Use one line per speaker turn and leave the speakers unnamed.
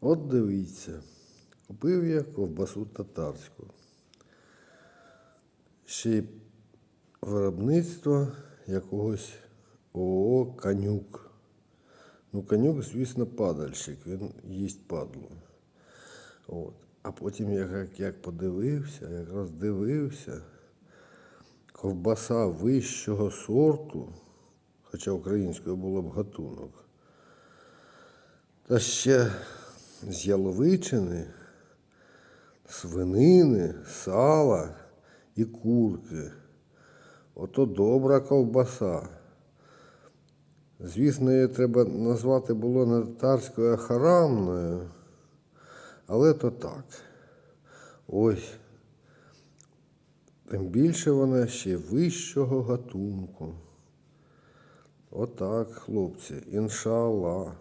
От дивіться, купив я ковбасу татарську. Ще й виробництво якогось ООО Канюк. Ну, конюк, звісно, падальщик, він їсть падлу. От. А потім я як, як подивився, якраз дивився, ковбаса вищого сорту, хоча українською було б гатунок, та ще з яловичини, свинини, сала і курки. Ото добра ковбаса. Звісно, її треба назвати було не татарською, а харамною. Але то так. Ось. Тим більше вона ще вищого гатунку. Отак, хлопці, іншаллах.